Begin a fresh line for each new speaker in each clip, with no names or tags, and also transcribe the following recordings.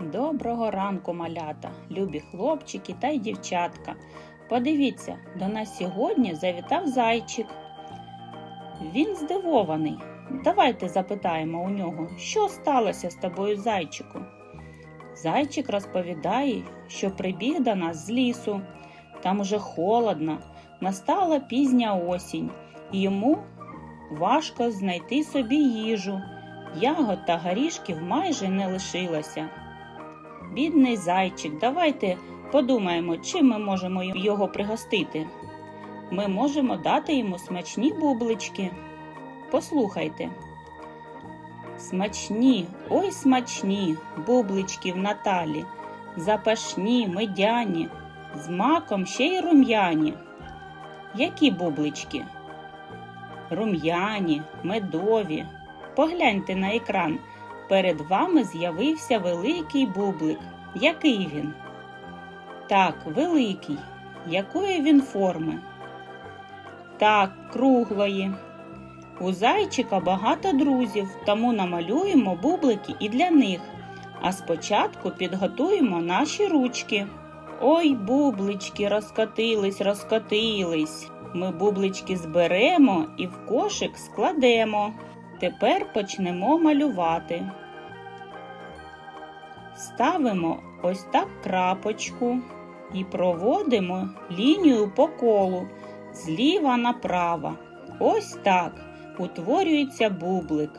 Доброго ранку, малята, любі хлопчики та й дівчатка. Подивіться, до нас сьогодні завітав зайчик. Він здивований. Давайте запитаємо у нього, що сталося з тобою, зайчику. Зайчик розповідає, що прибіг до нас з лісу. Там уже холодно, настала пізня осінь, і йому важко знайти собі їжу. Ягод та горішків майже не лишилося. Бідний зайчик, давайте подумаємо, чим ми можемо його пригостити. Ми можемо дати йому смачні бублички. Послухайте. Смачні, ой смачні, бублички в Наталі, запашні, медяні, з маком ще й рум'яні. Які бублички? Рум'яні, медові. Погляньте на екран. Перед вами з'явився великий бублик. Який він? Так, великий. Якої він форми? Так, круглої. У зайчика багато друзів, тому намалюємо бублики і для них. А спочатку підготуємо наші ручки. Ой, бублички розкотились, розкотились. Ми бублички зберемо і в кошик складемо. Тепер почнемо малювати. Ставимо ось так крапочку і проводимо лінію по колу зліва направо. Ось так утворюється бублик.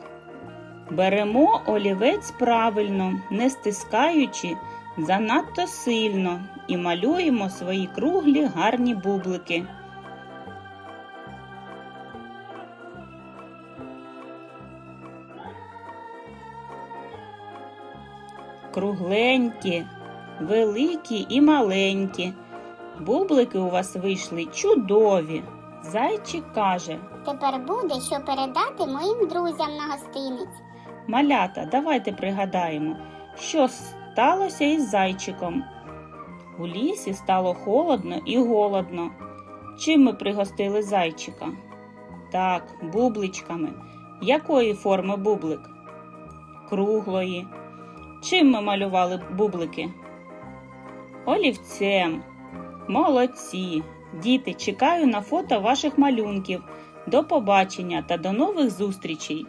Беремо олівець правильно, не стискаючи занадто сильно, і малюємо свої круглі гарні бублики. Кругленькі, великі і маленькі. Бублики у вас вийшли чудові. Зайчик каже:
Тепер буде що передати моїм друзям на гостиниць.
Малята, давайте пригадаємо, що сталося із зайчиком. У лісі стало холодно і голодно. Чим ми пригостили зайчика? Так, бубличками. Якої форми бублик? Круглої. Чим ми малювали бублики? Олівцем. Молодці. Діти, чекаю на фото ваших малюнків. До побачення та до нових зустрічей!